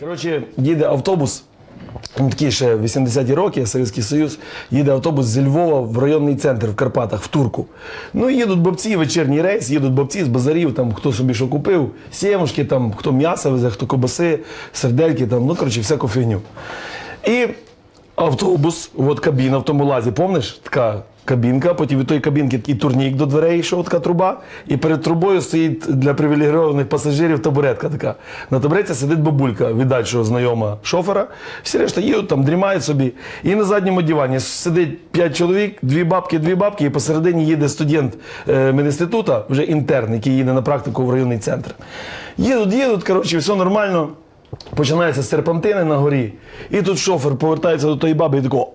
Коротше, їде автобус. Такі ще 80-ті роки, Совєтський Союз, їде автобус зі Львова в районний центр в Карпатах, в Турку. Ну, їдуть бабці, вечірній рейс, їдуть бабці з базарів, там хто собі що купив, сімушки, там, хто м'ясо везе, хто кобаси, сердельки, там, ну, коротше, всяку фігню. І автобус, от кабіна в тому лазі, помниш? Така кабінка, потім від тої кабінки такий турнік до дверей йшов, така труба, і перед трубою стоїть для привілегійованих пасажирів табуретка така. На табуреті сидить бабулька, віддальшого знайома шофера. Всі решта їдуть там, дрімають собі. І на задньому дивані сидить п'ять чоловік, дві бабки, дві бабки, і посередині їде студент е, медінституту, вже інтерн, який їде на практику в районний центр. Їдуть, їдуть, коротше, все нормально. Починається серпантини на горі, і тут шофер повертається до тої баби і такого.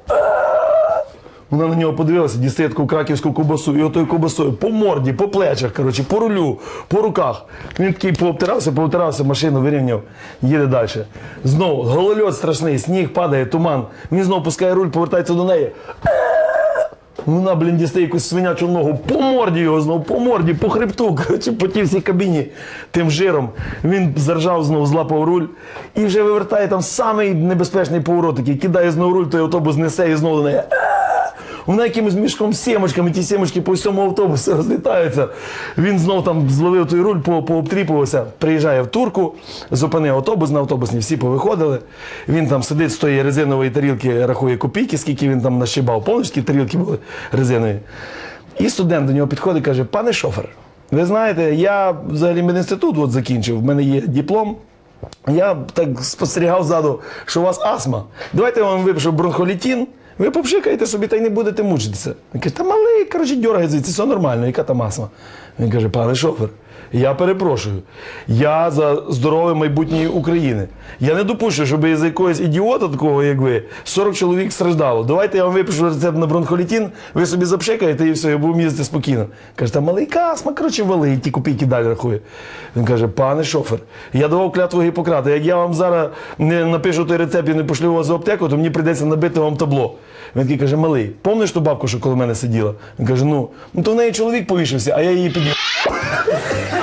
Вона на нього подивилася, дістає таку краківську ковбасу, і отою ковбасою по морді, по плечах, коротше, по рулю, по руках. Він такий пообтирався, пообтирався, машину вирівняв, їде далі. Знову голольот страшний, сніг падає, туман. Він знову пускає руль, повертається до неї. Вона, блін, дістає якусь свинячу ногу, по морді його знову, по морді, по хребту, коротше, по тій всій кабіні тим жиром. Він заржав знову, злапав руль і вже вивертає там самий небезпечний поворот, який кидає знову руль, той автобус несе і знову до неї. Вона якимось мішком з сімочками, ті сімочки по всьому автобусу розлітаються. Він знов там зловив той руль, по- пообтріпувався, приїжджає в турку, зупинив автобус на автобусні, всі повиходили. Він там сидить з тої резинової тарілки, рахує копійки, скільки він там нащибав. Які тарілки були резинові? І студент до нього підходить і каже: пане шофер, ви знаєте, я взагалі медінститут от закінчив, в мене є диплом. Я так спостерігав ззаду, що у вас астма. Давайте я вам випишу бронхолітін, ви попшикаєте собі та й не будете мучитися. Він каже, та малий, коротше, дьоргай звідси, все нормально, яка там астма? Він каже, пане шофер, я перепрошую. Я за здоров'я майбутньої України. Я не допущу, щоб із якогось ідіота, такого як ви, 40 чоловік страждало. Давайте я вам випишу рецепт на бронхолітін, ви собі запшикаєте і все, я буду їздити спокійно. Каже, та малий астма, коротше, вали, і ті копійки далі рахує. Він каже, пане шофер, я давав клятву Гіппократа. Як я вам зараз не напишу той рецепт і не пошлю вас в аптеку, то мені прийдеться набити вам табло. Він каже, малий, помниш ту бабку, що коло мене сиділа? Він каже, ну, ну то в неї чоловік повішався, а я її підняв. Yeah.